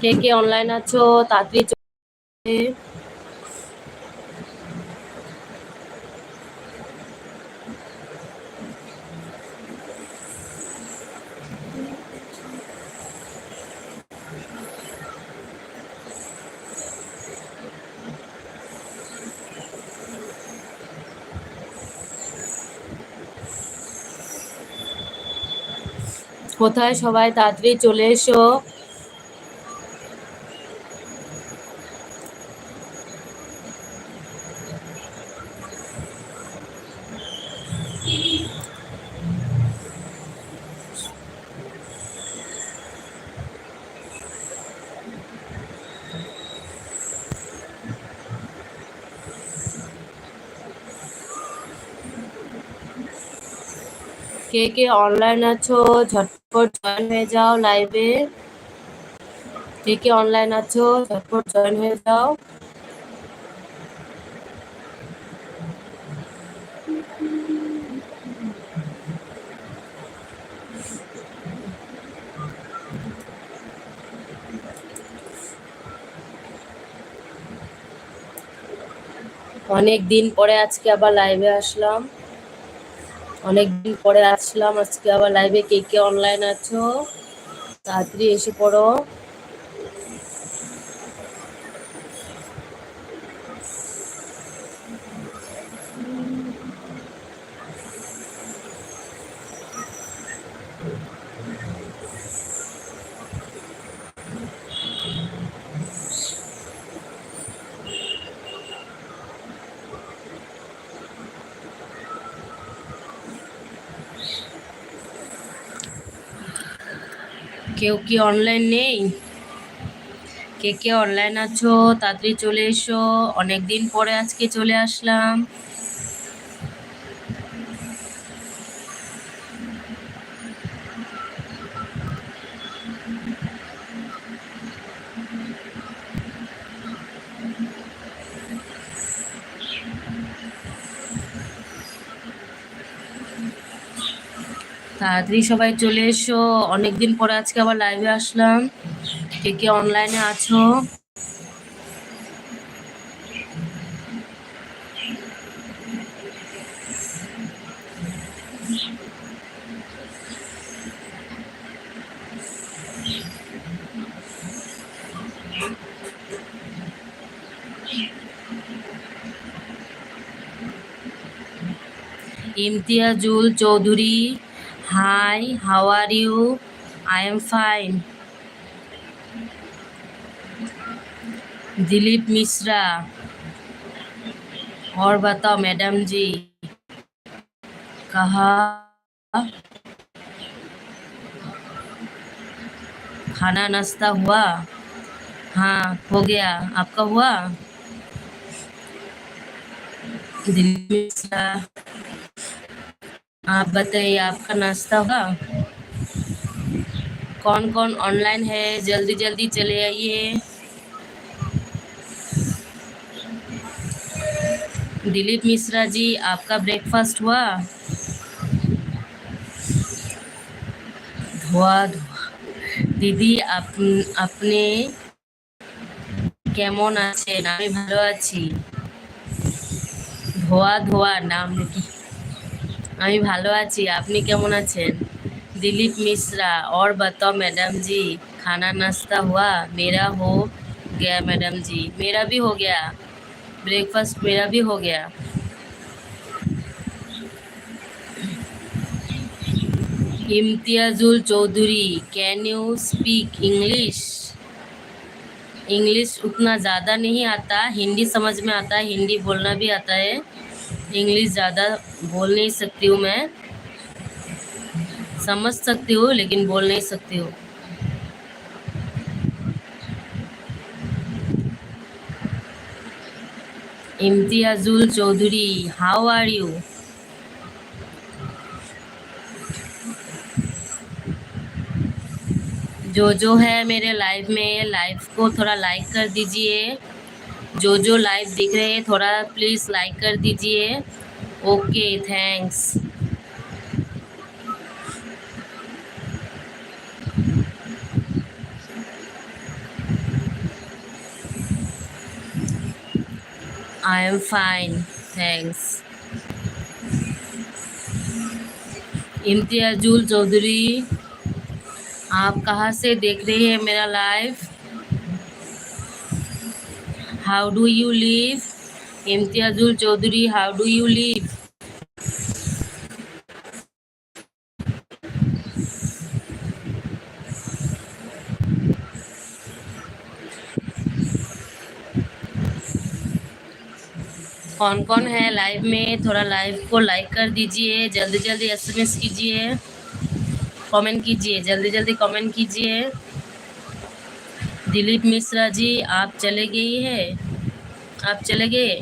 কে কে online আছো? তাড়াতাড়ি কোথায় সবাই? তাড়াতাড়ি চলে এসো। কে কে অনলাইন আছো? ঝটপট জয়েন হয়ে যাও লাইভে কে কে অনলাইন আছো? ঝটপট জয়েন হয়ে যাও। অনেক দিন পরে আজকে আবার লাইভে আসলাম। অনেক দিন পরে আসলাম আজকে আবার লাইভে কে কে অনলাইন আছো? তাড়াতাড়ি এসে পড়ো। কেউ কি অনলাইন নেই? কে কে অনলাইন আছো? তাড়াতাড়ি চলে এসো। অনেক দিন পরে আজকে চলে আসলাম। তাড়াতাড়ি সবাই চলে এসো। অনেকদিন পরে আজকে আবার লাইভে আসলাম। কে কে অনলাইনে আছো? Imtiazul Chowdhury. Hi, how are you? I am fine. Dilip Mishra और बताओ मैडम जी कहा खाना नाश्ता हुआ? हाँ हो गया। आपका हुआ? दिलीप मिश्रा। आप बताइए आपका नाश्ता होगा कौन कौन ऑनलाइन है जल्दी जल्दी चले आइए दिलीप मिश्रा जी आपका ब्रेकफास्ट हुआ ধোয়া ধোয়া দিদি আপ- আপনি কেমন আছেন আমি ভালো আছি ধোয়া ধোয়া নাম কি আমি ভালো আছি আপনি কেমন আছেন दिलीप मिश्रा और बताओ मैडम जी खाना नाश्ता हुआ मेरा हो गया मैडम जी मेरा भी हो गया ब्रेकफास्ट मेरा भी हो गया Imtiazul Chowdhury can you speak English English उतना ज़्यादा नहीं आता हिंदी समझ में आता है हिंदी बोलना भी आता है इंग्लिश ज़्यादा बोल नहीं सकती हूँ मैं। समझ सकती हूँ, लेकिन बोल नहीं सकती हूँ। Imtiazul Chowdhury how are you जो जो है मेरे लाइव में लाइव को थोड़ा लाइक कर दीजिए। जो जो लाइव दिख रहे हैं, थोड़ा प्लीज़ लाइक कर दीजिए। Okay thanks I am fine thanks Imtiazul Chowdhury, आप कहाँ से देख रहे हैं मेरा live how do you live Imtiazul Chowdhury how do you live कौन कौन है लाइव में? थोड़ा लाइव को लाइक कर दीजिए। जल्दी जल्दी एसएमएस कीजिए। कमेंट कीजिए। जल्दी जल्दी कमेंट कीजिए। दिलीप मिश्रा जी आप चले गई है? आप चले गए?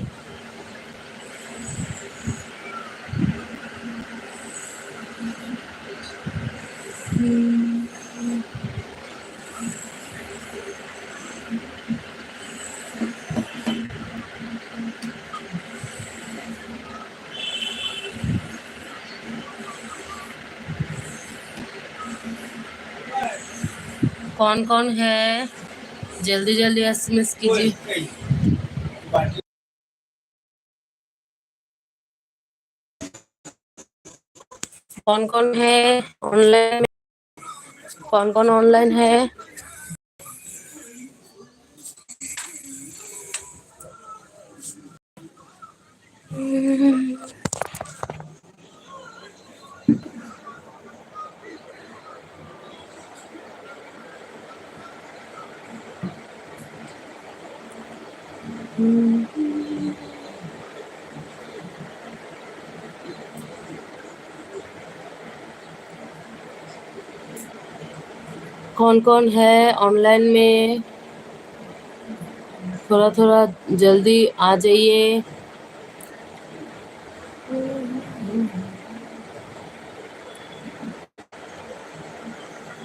कौन कौन है? जल्दी जल्दी एसएमएस कीजिए। कौन कौन है ऑनलाइन कौन कौन ऑनलाइन है? कौन कौन है ऑनलाइन में? थोड़ा थोड़ा जल्दी आ जाइए।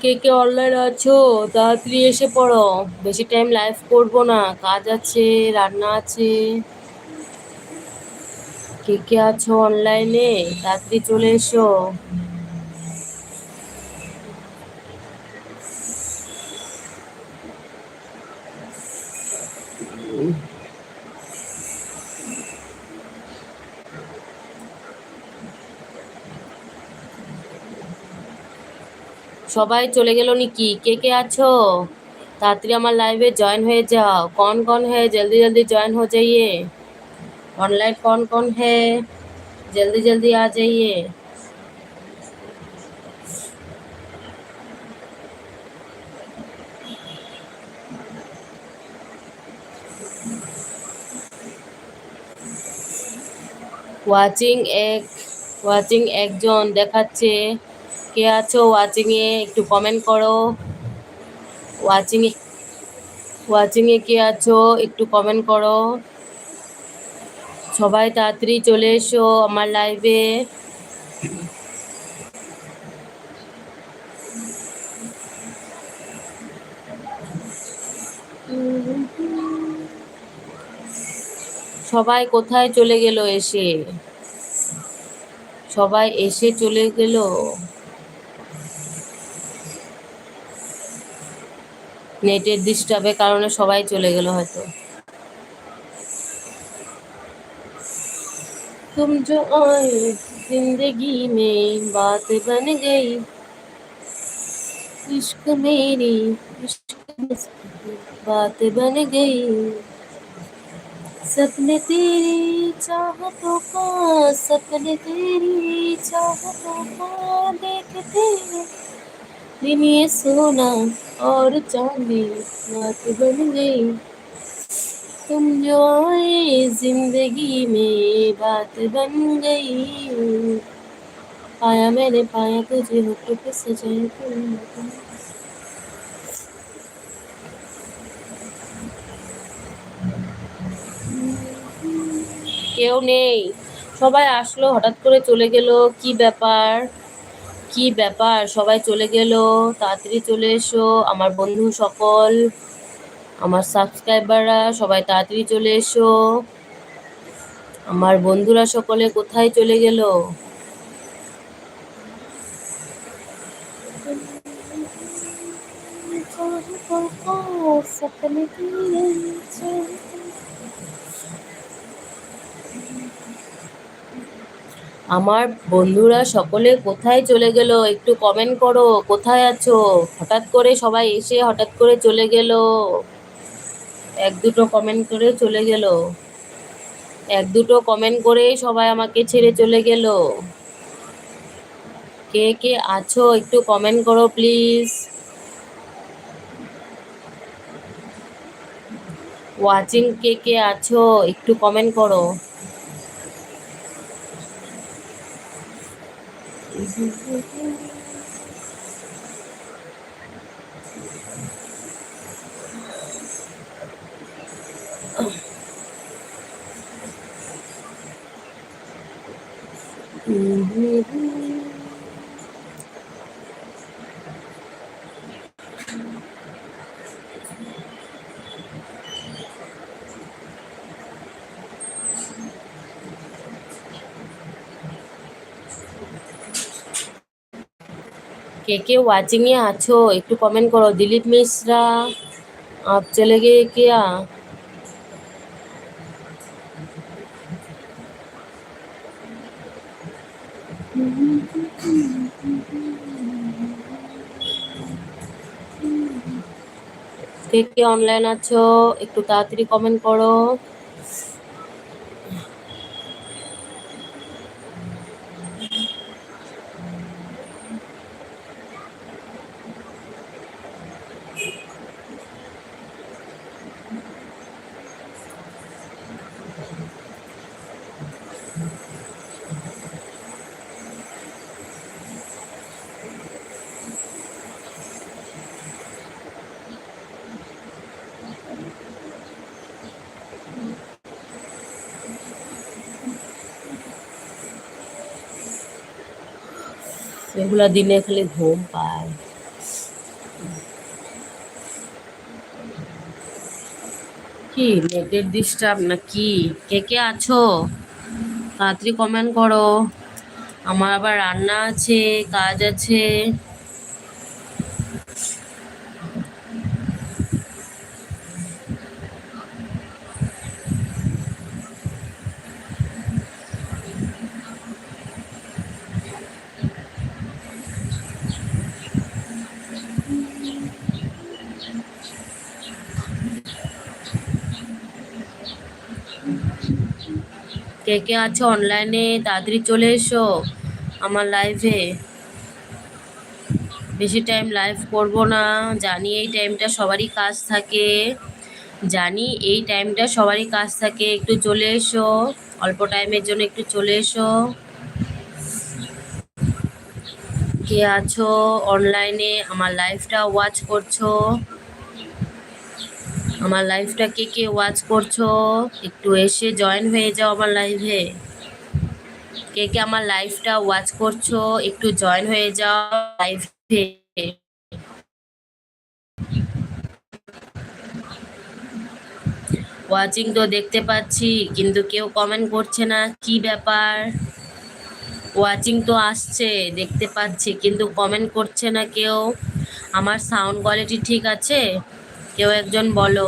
কে কে অনলাইন আছো? তাড়াতাড়ি এসে পড়ো। বেশি টাইম লাইভ করব না। কাজ আছে, রান্না আছে। কে কে আছো অনলাইনে তাড়াতাড়ি চলে এসো। সবাই চলে গেল নাকি কে কে আছো তাড়াতাড়ি আমার লাইভে জয়েন হয়ে যাও कौन कौन है जल्दी जल्दी जॉइन हो जाइए ऑनलाइन कौन कौन है जल्दी जल्दी आ जाइए ওয়াচিং এক ওয়াচিং একজন দেখাচ্ছে কে আছো ওয়াচিং এ একটু কমেন্ট করো। ওয়াচিং এ ওয়াচিং এ কে আছো একটু কমেন্ট করো। সবাই তাড়াতাড়ি চলে এসো আমার লাইভে সবাই কোথায় চলে গেল এসে? সবাই এসে চলে গেল? নেটের ডিস্টার্বের কারণে সবাই চলে গেল হয়তো तुम जो आए जिंदगी में बात बन गई इश्क मेरी इश्क बात बन गई सपने तेरी चाहतों का सपने तेरी चाहतों का देखते दिन ये सोना और चांदी बात बन गई तुम जो आए जिंदगी में बात बन गई पाया मैंने पाया तुझे होठों पे सजाए तुम কেউ নেই সবাই আসলো হঠাৎ করে চলে গেল কি ব্যাপার কি ব্যাপার? সবাই চলে গেল, তাড়াতাড়ি চলে এসো, আমার বন্ধু সকল, আমার সাবস্ক্রাইবাররা সবাই তাড়াতাড়ি চলে এসো। আমার বন্ধুরা সকলে কোথায় চলে গেল? আমার বন্ধুরা সকলে কোথায় চলে গেল? একটু কমেন্ট করো, কোথায় আছো? হঠাৎ করে সবাই এসে হঠাৎ করে চলে গেল। এক দুটো কমেন্ট করে চলে গেল। এক দুটো কমেন্ট করে সবাই আমাকে ছেড়ে চলে গেল। কে কে আছো? একটু কমেন্ট করো প্লিজ ওয়াচিং কে কে আছো? একটু কমেন্ট করো। Mm-hmm. কে কে ওয়াচিংয়ে আছো, একটু কমেন্ট করো। দিলীপ মিশ্রা, আপ চলে গিয়ে কে কে কে অনলাইন আছো, একটু তাড়াতাড়ি কমেন্ট করো। এগুলা দিনে খালি ঘুম পায়। কি নেটের ডিস্টার্ব না কি? কে কে আছো? তাড়াতাড়ি কমেন্ট করো। আমার আবার রান্না আছে, কাজ আছে। কে কে আছো অনলাইনে তাড়াতাড়ি চলে এসো আমার লাইভে বেশি টাইম লাইভ করব না। জানি এই টাইমটা সবারই কাজ থাকে। জানি এই টাইমটা সবারই কাজ থাকে। একটু চলে এসো। অল্প টাইমের জন্য একটু চলে এসো। কে আছো অনলাইনে আমার লাইভটা ওয়াচ করছ। আমার লাইভটা কে কে ওয়াচ করছ? একটু এসে জয়েন হয়ে যাও আমার লাইভে কে কে আমার লাইভটা ওয়াচ করছ? একটু জয়েন হয়ে যাও লাইভে ওয়াচিং তো দেখতে পাচ্ছি, কিন্তু কেউ কমেন্ট করছে না, কি ব্যাপার? ওয়াচিং তো আসছে, দেখতে পাচ্ছি, কিন্তু কমেন্ট করছে না কেউ। আমার সাউন্ড কোয়ালিটি ঠিক আছে? কেউ একজন বলো।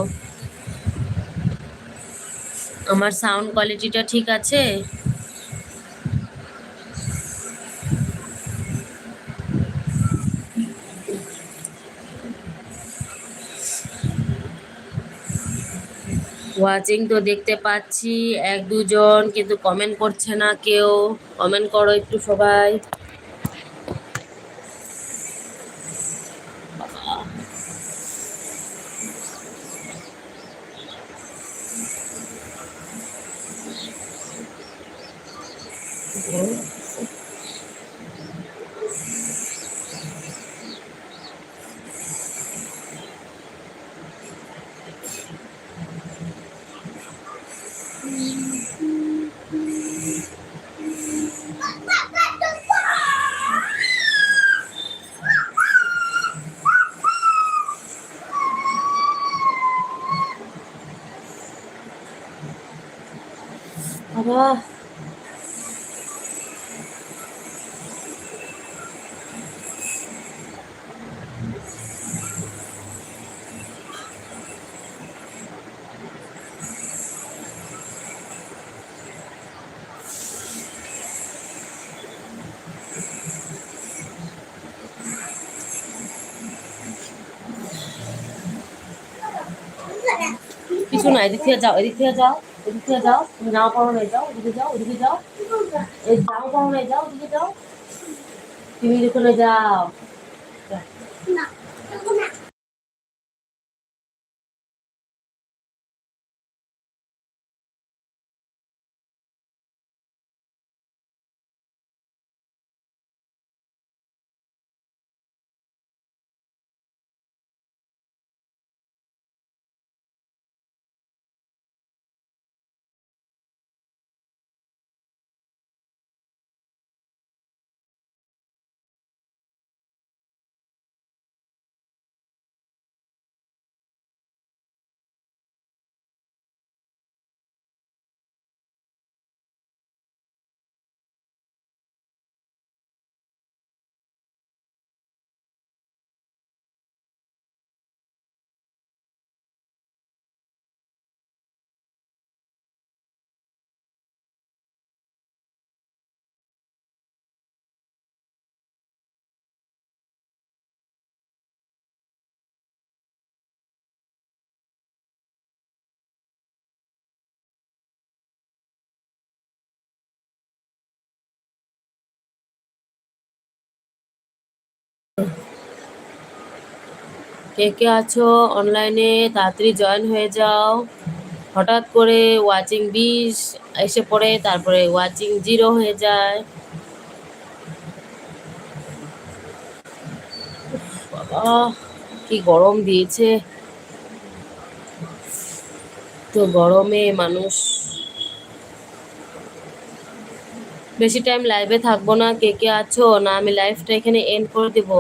আমার সাউন্ড কোয়ালিটিটা ঠিক আছে? ওয়াচিং তো দেখতে পাচ্ছি, এক দুজন, কিন্তু কমেন্ট করছে না কেউ। কমেন্ট করো একটু সবাই। বাবা কিছু না এদিক থেকে যাও, এদিক থেকে যাও, এদিক থেকে যাও, তুমি নাও পড়ো নাই যাও এদিকে যাও, ওদিকে যাও। এই জামা পড়ো নাই যাও, ওদিকে যাও। তুমি এখানে যাও। কে কে আছো অনলাইনে তাড়াতাড়ি জয়েন হয়ে যাও। হঠাৎ করে ওয়াচিং বিশ এসে পড়ে, তারপরে ওয়াচিং জিরো হয়ে যায়। বাবা, কি গরম দিয়েছে। তো গরমে মানুষ বেশি টাইম লাইভে থাকব না। কে কে আছো? না, আমি লাইভটা এখানে এন্ড করে দেবো।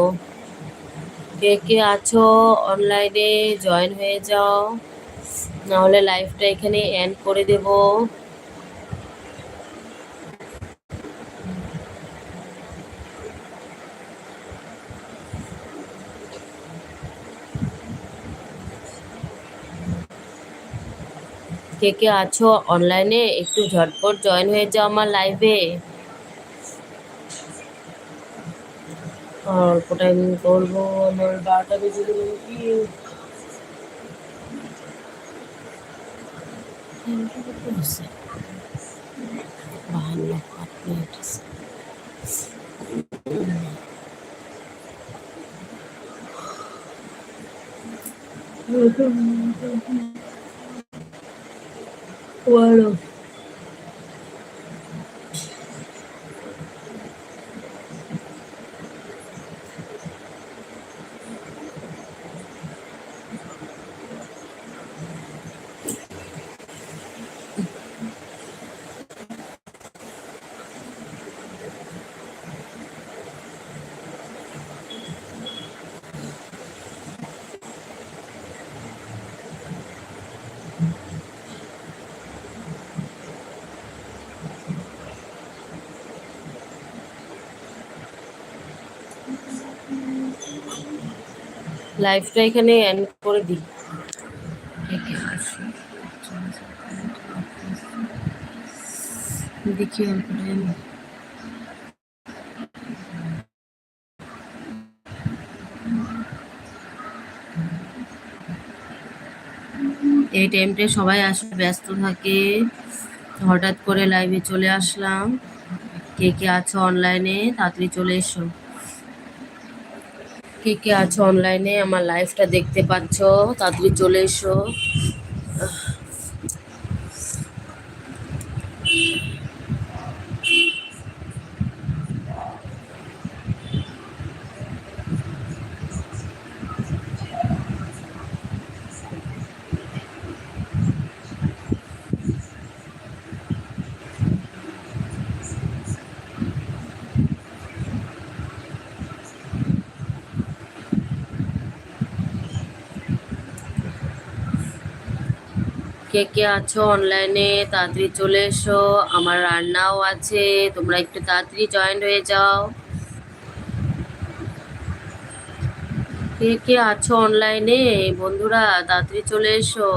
কে কে আছো? অনলাইনে জয়েন হয়ে যাও। নাহলে লাইভটা এখানে এন্ড করে দেব। কে কে আছো অনলাইনে একটু ঝটপট জয়েন হয়ে যাও আমার লাইভে অল্প টাইম করব আমার বারোটা বেজে গেল কি বাহান্ন আট মিনিট আছে। বারো লাইফটা এখানে এন্ড করে দিই। দেখি টাইম এই টাইমটা সবাই আসলে ব্যস্ত থাকে। হঠাৎ করে লাইভে চলে আসলাম। কে কে আছো অনলাইনে তাড়াতাড়ি চলে এসো। কে কে আছো অনলাইনে আমার লাইভটা দেখতে পাচ্ছ। তাড়াতাড়ি চলে এসো। কে কে আছো অনলাইনে তাড়াতাড়ি চলে এসো। আমার রান্নাও আছে। তোমরা একটু তাড়াতাড়ি জয়েন হয়ে যাও। কে কে আছো অনলাইনে বন্ধুরা, তাড়াতাড়ি চলে এসো।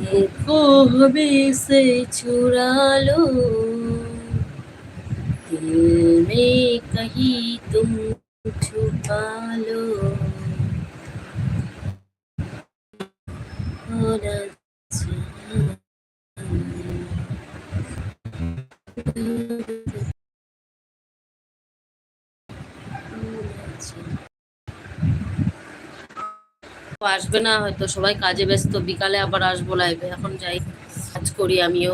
হুম को हमें से चुरा लो दिल में कहीं तुम छुपा लो আসবে না, হয়তো সবাই কাজে ব্যস্ত, বিকালে আবার আসব লাইভে এখন যাই, কাজ করি আমিও।